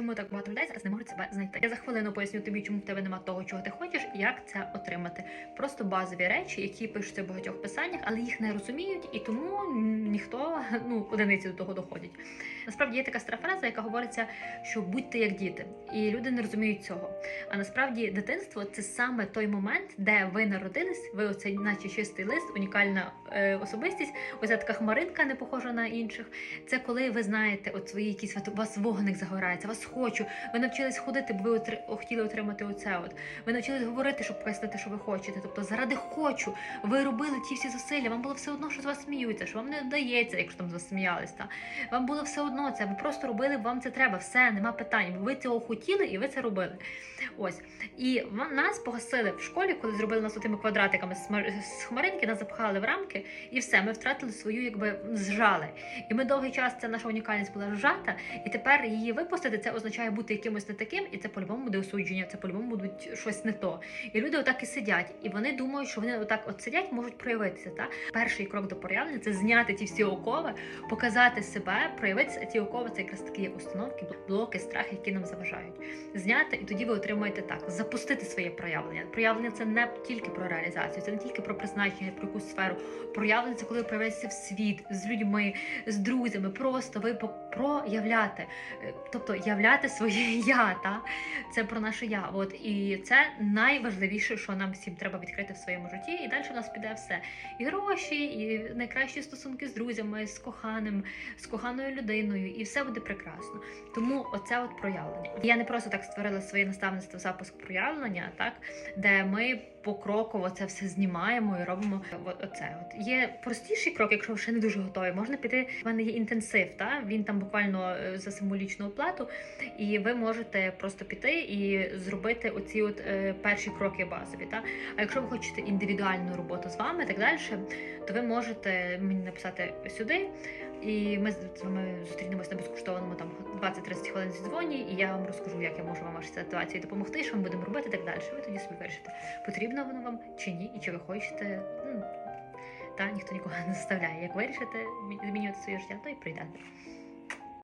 чому так багато людей зараз не можуть себе знайти. Я за хвилину поясню тобі, чому в тебе немає того, чого ти хочеш, і як це отримати. Просто базові речі, які пишуться в багатьох писаннях, але їх не розуміють, і тому ніхто ну одиниці до того доходять. Насправді є така стара фраза, яка говориться, що будьте як діти, і люди не розуміють цього. А насправді дитинство це саме той момент, де ви народились, ви оцей, наче чистий лист, унікальна е, особистість, оця така хмаринка не похожа на інших. Це коли ви знаєте, от свої якісь у вас вогник загорається, вас хочу. Ви навчились ходити, бо ви отри- хотіли отримати оце. От ви навчились говорити, щоб пояснити, що ви хочете. Тобто, заради хочу. Ви робили ті всі зусилля. Вам було все одно, що з вас сміються, що вам не вдається, якщо там з вас сміялись. Та вам було все одно це. Ви просто робили, вам це треба. Все, нема питань. Ви цього хотіли і ви це робили. Ось і нас погасили в школі, коли зробили нас тими квадратиками з хмаринки, нас запхали в рамки, і все, ми втратили свою, якби зжали. І ми довгий час ця наша унікальність була зжата, і тепер її випустити це означає бути якимось не таким, і це по-любому буде осудження, це по-любому буде щось не то. І люди отак і сидять, і вони думають, що вони отак от сидять, можуть проявитися. Та перший крок до проявлення це зняти ті всі окови, показати себе, проявитися. Ті окови це якраз такі є установки, блоки, страхи, які нам заважають. Зняти, і тоді ви отримаєте так, запустити своє проявлення. Проявлення це не тільки про реалізацію, це не тільки про призначення, про якусь сферу. Проявлення це коли ви проявляєтеся в світ з людьми, з друзями. Просто ви проявляти, Е, тобто являти своє я. Та це про наше я. От і це найважливіше, що нам всім треба відкрити в своєму житті. І далі в нас піде все. І гроші, і найкращі стосунки з друзями, з коханим, з коханою людиною, і все буде прекрасно. Тому оце от проявлення. Я не просто так створила своє наставництво запуск проявлення, так де ми покроково це все знімаємо і робимо оце. От є простіший крок, якщо ви ще не дуже готові. Можна піти. В мене є інтенсив, та він там буквально е, за символічну оплату, і ви можете просто піти і зробити оці от е, перші кроки базові. Та а якщо ви хочете індивідуальну роботу з вами, так далі, то ви можете мені написати сюди. І ми з вами зустрінемось на безкоштовному там 20-30 хвилин зідзвоні, і я вам розкажу, як я можу вам вашій ситуації допомогти, що ми будемо робити і так далі. Ви тоді собі вирішите, потрібно воно вам чи ні, і чи ви хочете. Ну, та ніхто нікого не заставляє. Як вирішите змінювати своє життя, то і прийдете.